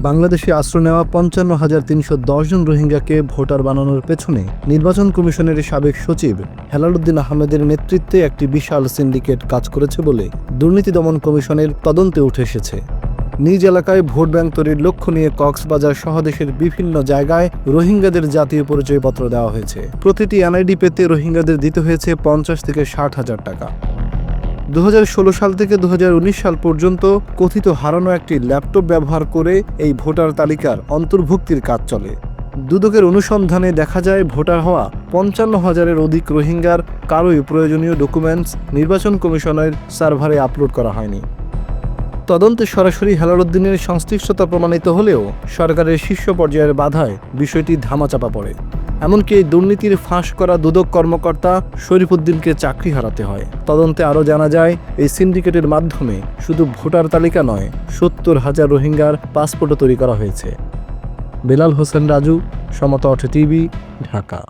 বাংলাদেশে আশ্রয় নেওয়া পঞ্চান্ন হাজার তিনশো জন রোহিঙ্গাকে ভোটার বানানোর পেছনে নির্বাচন কমিশনের সাবেক সচিব হেলালুদ্দিন আহমেদের নেতৃত্বে একটি বিশাল সিন্ডিকেট কাজ করেছে বলে দুর্নীতি দমন কমিশনের তদন্তে উঠে এসেছে। নিজ এলাকায় ভোট ব্যাংক তৈরির লক্ষ্য নিয়ে কক্সবাজার সহ দেশের বিভিন্ন জায়গায় রোহিঙ্গাদের জাতীয় পরিচয়পত্র দেওয়া হয়েছে। প্রতিটি এনআইডি পেতে রোহিঙ্গাদের দিতে হয়েছে পঞ্চাশ থেকে ষাট হাজার টাকা। দু হাজার ষোলো সাল থেকে দু হাজার উনিশ সাল পর্যন্ত কথিত হারানো একটি ল্যাপটপ ব্যবহার করে এই ভোটার তালিকার অন্তর্ভুক্তির কাজ চলে। দুদকের অনুসন্ধানে দেখা যায়, ভোটার হওয়া পঞ্চান্ন হাজারের অধিক রোহিঙ্গার কারোই প্রয়োজনীয় ডকুমেন্টস নির্বাচন কমিশনের সার্ভারে আপলোড করা হয়নি। তদন্তে সরাসরি হেলালুদ্দিনের সংশ্লিষ্টতা প্রমাণিত হলেও সরকারের শীর্ষ পর্যায়ের বাধায় বিষয়টি ধামাচাপা পড়ে। এমনকি এই দুর্নীতির ফাঁস করা দুদক কর্মকর্তা শরীফুদ্দিনকে চাকরি হারাতে হয়। তদন্তে আরও জানা যায়, এই সিন্ডিকেটের মাধ্যমে শুধু ভোটার তালিকা নয়, সত্তর হাজার রোহিঙ্গার পাসপোর্টও তৈরি করা হয়েছে। বেলাল হোসেন রাজু, সমতা অঠে টিভি, ঢাকা।